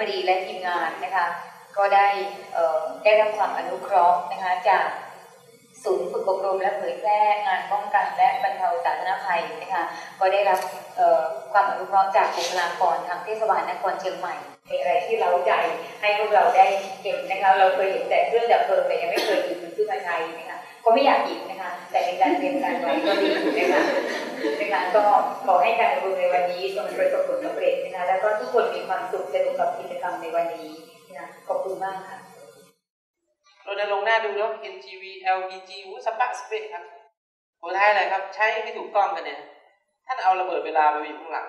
บดีและทีมงานนะคะก็ได้ได้รับความอนุเคราะห์นะคะจากศูนย์ฝึกอบรมและเผยแพร่งานป้องกันและบรรเทาสาธารณภัยนะคะก็ได้รับความอนุเคราะห์จากบุคลากรทางเทศบาลนครเชียงใหม่มีอะไรที่เราใจให้พวกเราได้เห็นนะคะเราเคยเห็นแต่เครื่องดับเพลิงแต่ยังไม่เคยหยิบมันขึ้นมาใช้นะคะ ก็ไม่อยากหยิบนะคะ แต่ในการเตรียมการไว้ก็ดีนะคะนะคะก็ขอให้การอบรมในวันนี้ทรงประสบผลสำเร็จนะคะแล้วก็ทุกคนมีความสุขสนุกกับกิจกรรมในวันนี้นะขอบคุณมากค่ะเราจะลงหน้าดูแล้ว NGV LPG วุ้สปักสเปกครับคนไทยอะไรครับ ใช้ไม่ถูกต้องกันเนี่ย ท่านเอาระเบิดเวลาไปอยู่ข้างหลัง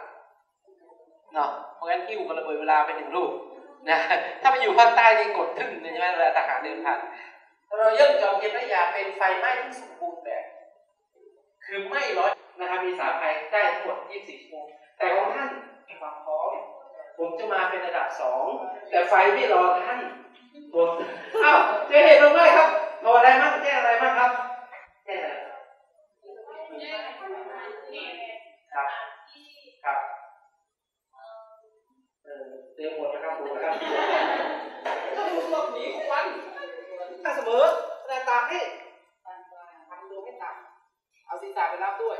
เนาะเพราะงั้นหิ้วกับระเบิดเวลาไปหนึ่งลูกนะถ้าไปอยู่ภาคใต้นี่กดทึ่งใช่ไหมเวลาทหารเดินผ่าน เรายิ่งจอมเก็บระยาเป็นไฟไหม้ที่สมบูรณ์แบบ คือไม่ร้อยนะครับมีสาภัยได้ทั้งหมด24ชั่วโมงแต่ของท่านมีความพร้อมผมจะมาเป็นระดับสองแต่ไฟไม่รอท่านผมอ้าวจะเห็นหรือไม่ครับเอาอะไรมากแจ้งอะไรมากครับแจ้งอะไรครับครับเออเตรียมหมดนะครับผมนะครับถ้าผมหลบหนีควันถ้า เสมอแต่ตากให้ทำตัวไม่ต่ำเอาศีรษะไปรับด้วย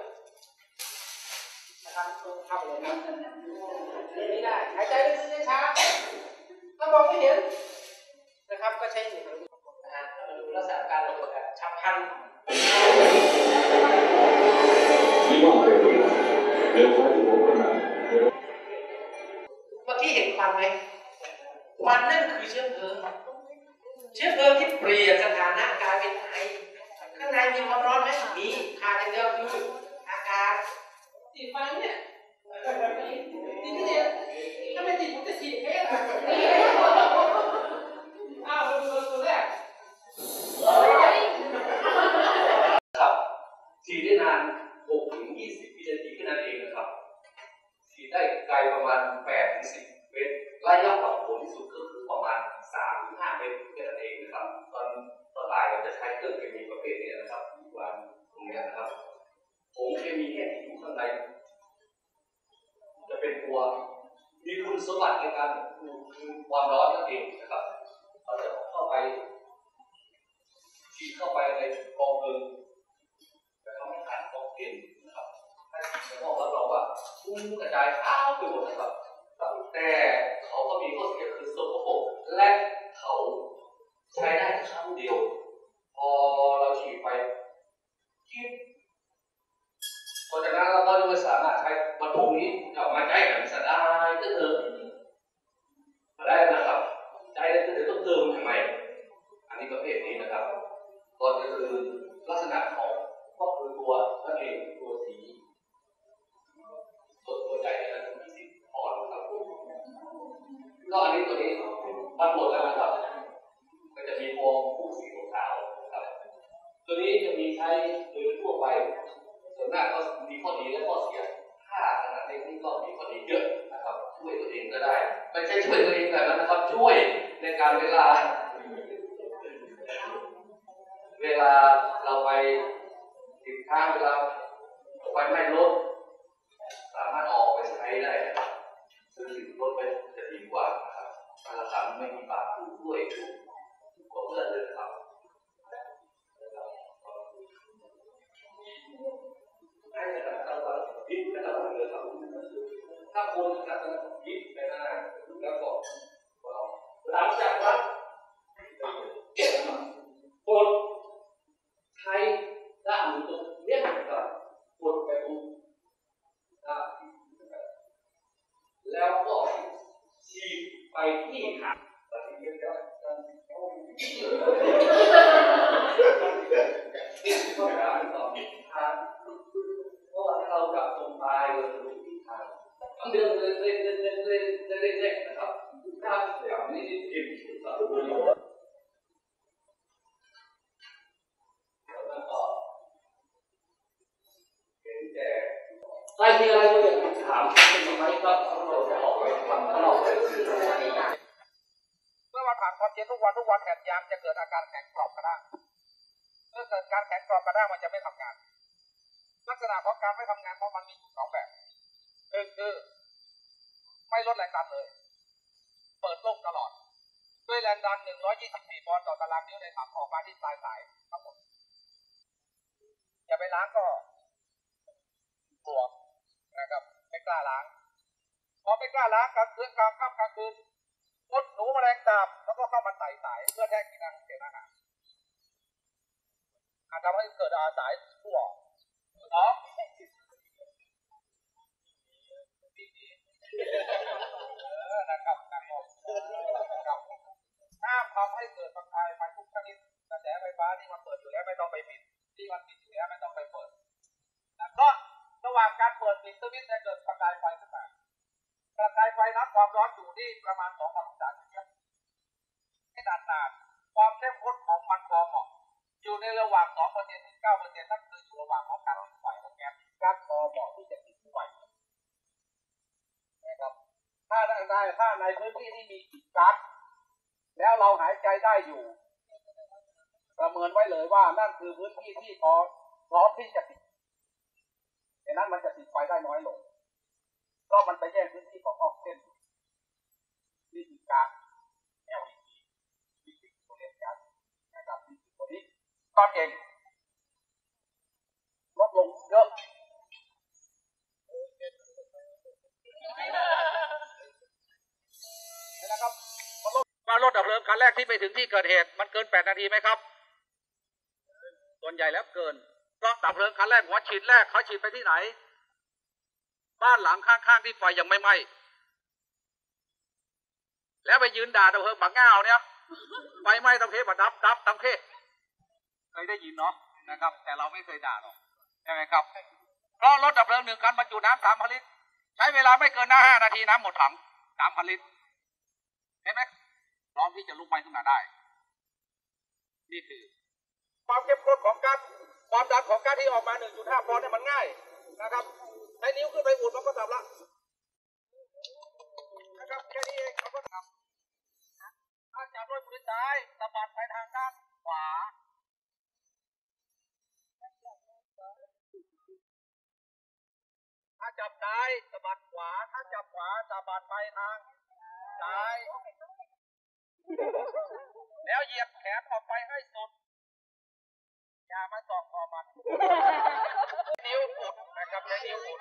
นะครับทำเลยครับไม่ได้หายใจลึกๆช้าถ้ามองไม่เห็นนะครับก็ใช้หูนะฮะมาดูลักษณะการระเบิดแบบฉับพลันที่ว่าเป็นเร็วไฟถึงผมขนาดเมื่อกี้เห็นควันไหมควันนั่นคือเชื้อเพลิงเชื้อเพลิงที่เปลี่ยนสถานะกายเป็นไอข้างในมีความร้อนไหมมีขาดอย่างเดียวคืออากาศสีฟ้าเนี่ยนี่เนี่ยถ้าไม่ติดผมจะฉีดแค่ไหนอ้าวตัวตัวแรกครับฉีดได้นาน6ถึง20วินาทีแค่นั้นเองนะครับฉีดได้ไกลประมาณ8ถึง10 เข้าไปในกองเพลิงจะทำให้ขาดออกซิเจนนะครับให้จะบอกรับรองว่าพุ่งกระจายอ้าวไปหมดนะครับแต่ คือลักษณะของก็คือตัวนั่นเองตัวสีตัวตัวใจนี่ยนะมีสีอ่อนครับก็อันนี้ตัวนี้มันหมดแล้วนะครับก็จะมีพวงผู้สีขาวครับ ตัวนี้จะมีใช้โดยทั่วไป ส่วนมากก็มีข้อดีและข้อเสียถ้าขนาดเล็กนี่ก็มีข้อดีเยอะนะครับ ช่วยตัวเองก็ได้ ไม่ใช่ช่วยตัวเองแบบนั้นนะครับ ช่วยในการเวลา ไปติดข้างเวลาไฟไหม้รถสามารถออกไปใช้ได้นะครับซื้อรถไปจะดีกว่านะครับราคาไม่มีบาทคูด้วยถูกว่าเพื่อนเลยครับให้ระดับระดับพิษระดับเลยครับถ้าคนระดับพิษไปนานแล้วก็หลังจากนั้นกดใช้ด้านหนึ่งตรงเนี้ยครับกดไปตรงแล้วก็ฉีดไป ที่ขาปฏิกิริยาต้องการต่อทิศทางเราะว่าถ้าเรากลับตรงปลายเราจะรู้ทิศทางต้องเดินเดินเดินเดินเดินเดินเดินเดินนะครับถ้าแบบนี้จิตสารพัดแล้วก็เป็นแต่ใครมีอะไรก็อยากถามเป็นไหมก็เรา เย็นทุกวันทุกวันแผ่นยางจะเกิดอาการแข็งกรอบกระด้างเมื่อเกิดการแข็งกรอบกระด้างมันจะไม่ทำงาน ลักษณะของการไม่ทำงานของมันมีอยู่สองแบบหนึ่งคือไม่ลดแรงดันเลย เปิดโล่งตลอด ด้วยแรงดัน 124ปอนด์ต่อตารางนิ้วในถังออกมาที่ปลายสายทั้งหมดอย่าไปล้างก็กลัวนะครับไม่กล้าล้างพอไม่กล้าล้างกลางคืนกลางค่ำกลางคืน มดหนูแมลงสาบแล้วก็เข้ามาไต่สายเพื่อแทรกกินอาหารเสอาหารอาจทำให้เกิดอาสายทั่วสองเนะครับนะครับนะครับห้ามทำให้เกิดประกายไฟทุกชนิดกระแสไฟฟ้าที่มันเปิดอยู่แล้วไม่ต้องไปปิดที่มันปิดอยู่แล้วไม่ต้องไปเปิดแล้วก็ระหว่างการเปิดปิดสวิตช์จะเกิดประกายไฟขึ้นมา ประกายไฟนั้นความร้อนอยู่ที่ประมาณ 2 องศาเซลเซียสให้นานๆความเข้มข้นของมันพอเหมาะอยู่ในระหว่าง2เปอร์เซ็นต์ถึง9เปอร์เซ็นต์นั่นคืออยู่ระหว่างของการติดไฟของแก๊สก๊าซพอเหมาะที่จะติดไฟนะครับถ้าได้ถ้าในพื้นที่ที่มีก๊าซแล้วเราหายใจได้อยู่ ประเมินไว้เลยว่านั่นคือพื้นที่ที่พอพร้อมที่จะติดดังนั้นมันจะติดไฟได้น้อยลง เพราะมันไปแย่งพื้นที่ของออกซิเจนนี่คือการ LED นี่คือตัวเรียนการนะครับนี่คือตัวนี้ก้อนเองลดลงเยอะนะครับว่ารถดับเพลิงคันแรกที่ไปถึงที่เกิดเหตุมันเกิน 8 นาทีไหมครับ ส่วนใหญ่แล้วเกินก็ดับเพลิงคันแรกหัวฉีดแรกเขาฉีดไปที่ไหน บ้านหลังข้างๆที่ไฟยังไม่ไหม้แล้วไปยืนด่าตะเพิงบักง่าวเนี่ยไฟไหม้ตะเพบัดดับดับตะเพเคยได้ยินเนาะนะครับ แต่เราไม่เคยด่าหรอกใช่ไหมครับ เพราะรถดับเพลิงหนึ่งคันบรรจุน้ำสามพันลิตรใช้เวลาไม่เกินหน้าห้านาทีน้ำหมดถังสามพันลิตรเห็นไหมพร้อมที่จะลุกไหม้ขึ้นมาได้ นี่คือ ความเข้มข้นของการความดันของการที่ออกมา 1.5ปอนด์เนี่ยมันง่ายนะครับ ใช้นิ้วขึ้นไปอุดมันก็ดับละนะครับแค่นี้เองมันก็ดับถ้าจับด้วยมือซ้ายสะบัดไปทางด้านขวาถ้าจับซ้ายสะบัดขวา ถ้าจับขวาสะบัดไปทางซ้าย แล้วเหยียบแขนออกไปให้สุด อย่ามาส่องคอมันนิ้วอุดนะครับใช้นิ้วอุด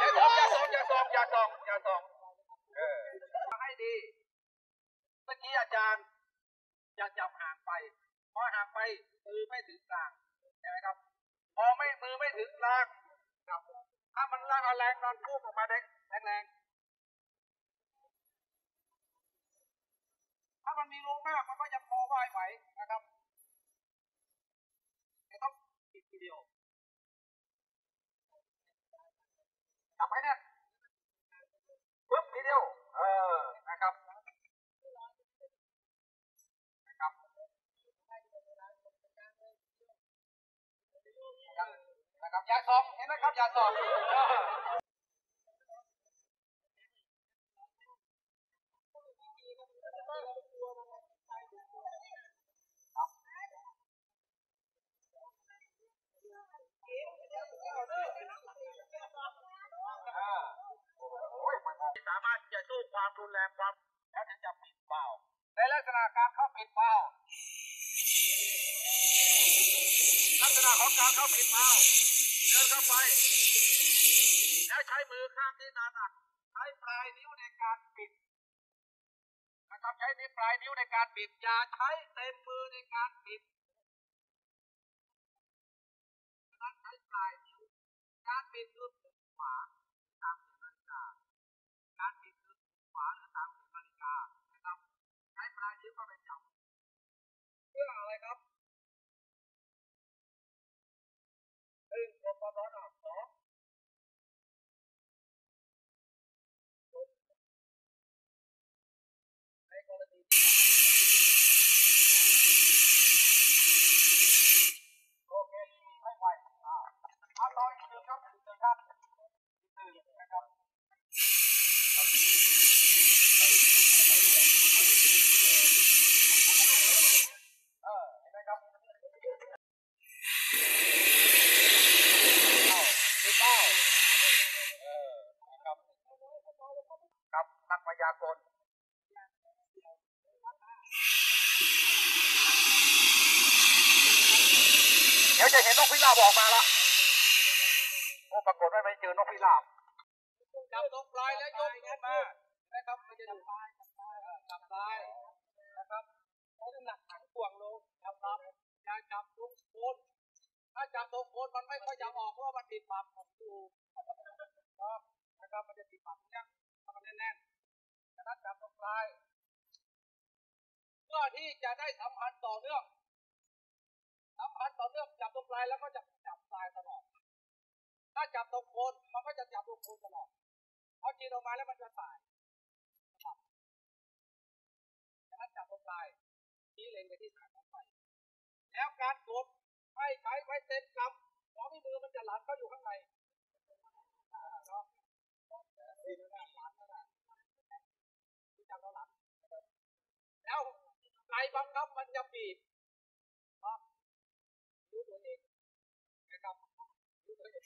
อย่าส่องอย่าส่องอย่าส่องอย่าส่องอย่าส่องเออให้ดีเมื่อกี้อาจารย์จะจับห่างไปพอห่างไปมือไม่ถึงกลางใช่ไหมครับพอไม่มือไม่ถึงกลางครับถ้ามันล่างเอาแรงนอนพุ่งออกมาแรงแรง ถ้ามันมีรูมากมันก็ยังพอไหวไหวนะครับไม่ต้องปิดทีเดียวจับไว้เนี่ยปึ๊บทีเดียว เออ นะครับนะครับนะครับยาสองเห็นไหมครับยาสองาจะสู้ความรุนแรงความแล้วจะปิดเบาในลักษณะการเข้าปิดเบาลักษณะของการเข้าปิดเบาเดินเข้าไป แล้วใช้มือข้างที่หนักใช้ปลายนิ้วในการปิดนะครับใช้นิ้วปลายนิ้วในการปิดอย่าใช้เต็มมือในการปิดนั้นใช้ปลายนิ้วการปิดคือปุ่มขวา อะไรครับ ดี๋ยวจะเห็นนกพิราบออกมาละโอ้ปรากฏว่าไม่เจอนกพิราบจับตรงปลายแล้วยกขึ้นมานะครับมันจะอยู่จับปลายนะครับใช้น้ำหนักถังถ่วงลงจับครับอย่าจับตรงโคนถ้าจับตรงโคนมันไม่ค่อยจะออกเพราะว่ามันติดปากของอยู่นะครับมันจะติดปากเนี้ยถ้ามันแน่นๆดังนั้นจับตรงปลายเพื่อที่จะได้สัมพันธ์ต่อเนื่อง สัมพันธ์ต่อเนื่องจับตรงปลายแล้วก็จะจับปลายตลอด ถ้าจับตรงโคนมันก็จะจับตรงโคนตลอดพอกินออกมาแล้วมันจะตายดังนั้นจับตรงปลายชี้เล็งไปที่ฐานของไฟแล้วการกดให้ใช้ไว้เต็มกำหัวที่มือมันจะหลันเข้าอยู่ข้างในอ่าเนาะนี่นะหลันนั่นน่ะที่จับเราหลันแล้วใจบังคับมันจะบีบ รู้ตัวเองนะครับ